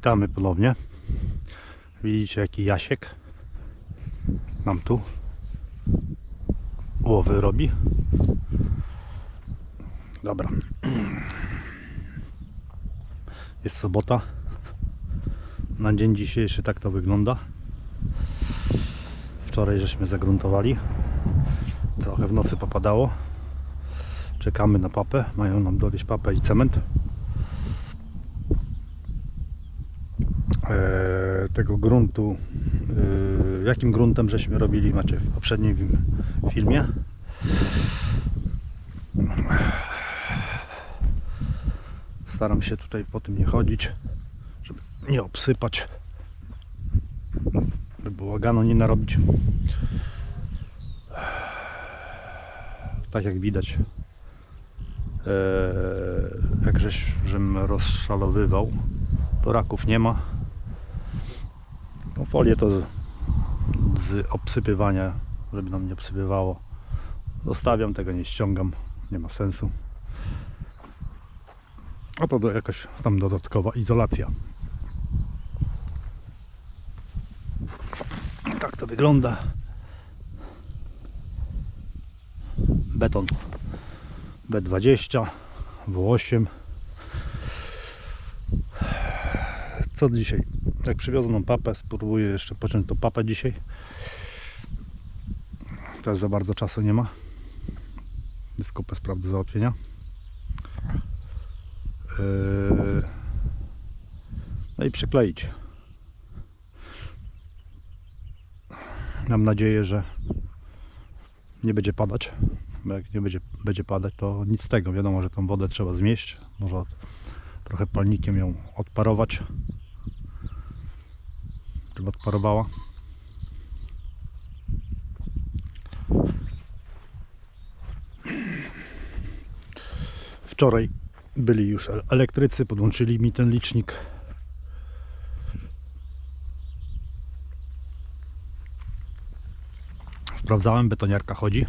Witamy ponownie. Widzicie jaki Jasiek nam tu łowy robi. Dobra. Jest sobota. Na dzień dzisiejszy tak to wygląda. Wczoraj żeśmy zagruntowali. Trochę w nocy popadało. Czekamy na papę. Mają nam dowieść papę i cement. Tego gruntu, e, jakim gruntem żeśmy robili, macie w poprzednim film- filmie. Staram się tutaj po tym nie chodzić, żeby nie obsypać, by bałaganu nie narobić. Tak jak widać, e, jak żeś, żem rozszalowywał, to raków nie ma. No folię to z, z obsypywania, żeby nam nie obsypywało. Zostawiam, tego nie ściągam, nie ma sensu. A to do, jakaś tam dodatkowa izolacja. Tak to wygląda. Beton B20, W8. Co dzisiaj? Jak przywiozą papę, spróbuję jeszcze pociąć tą papę dzisiaj. Teraz za bardzo czasu nie ma. Jest kupę spraw do załatwienia. Yy, No i przykleić. Mam nadzieję, że nie będzie padać. Bo jak nie będzie, będzie padać, to nic z tego. Wiadomo, że tą wodę trzeba zmieść. Może trochę palnikiem ją odparować żeby odparowała. Wczoraj byli już el- elektrycy, podłączyli mi ten licznik. Sprawdzałem, betoniarka chodzi.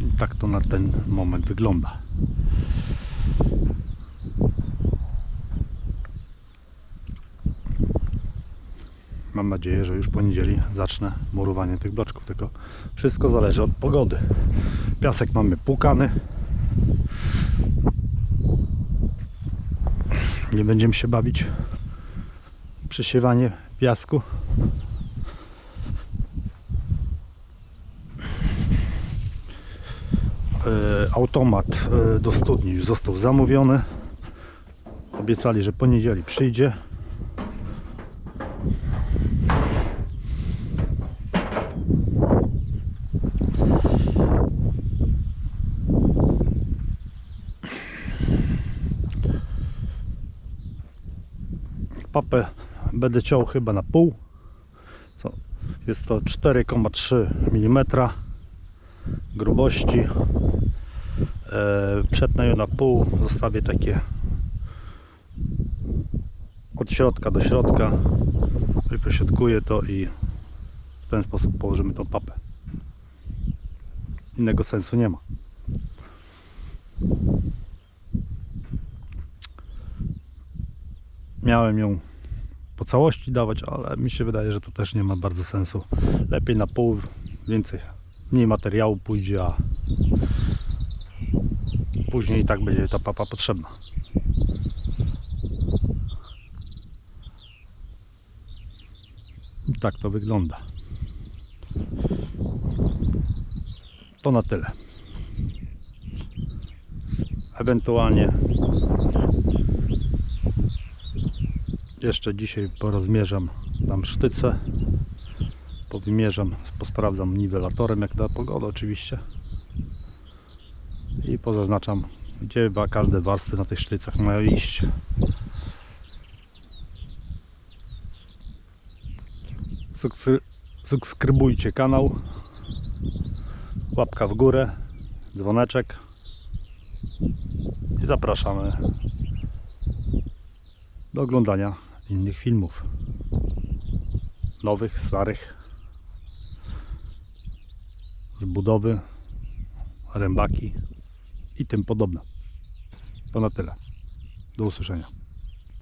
I tak to na ten moment wygląda. Mam nadzieję, że już w poniedzieli zacznę murowanie tych bloczków, tylko wszystko zależy od pogody. Piasek mamy płukany. Nie będziemy się bawić przesiewanie piasku. Automat e, do studni już został zamówiony. Obiecali, że poniedzieli przyjdzie. Papę będę ciął chyba na pół. Jest to 4,3 mm grubości. E, Przetnę ją na pół, zostawię takie od środka do środka. Wyposiadkuję to i w ten sposób położymy tą papę. Innego sensu nie ma. Miałem ją po całości dawać, ale mi się wydaje, że to też nie ma bardzo sensu. Lepiej na pół, więcej, mniej materiału pójdzie, a później i tak będzie ta papa potrzebna. I tak to wygląda. To na tyle. Ewentualnie jeszcze dzisiaj porozmierzam tam sztyce. Powymierzam, posprawdzam niwelatorem jak da pogoda oczywiście. I pozaznaczam gdzie każde warstwy na tych sztycach mają iść. Subskry- Subskrybujcie kanał. Łapka w górę, dzwoneczek. I zapraszamy do oglądania innych filmów. Nowych, starych. Z budowy rębaki i tym podobne. To na tyle. Do usłyszenia.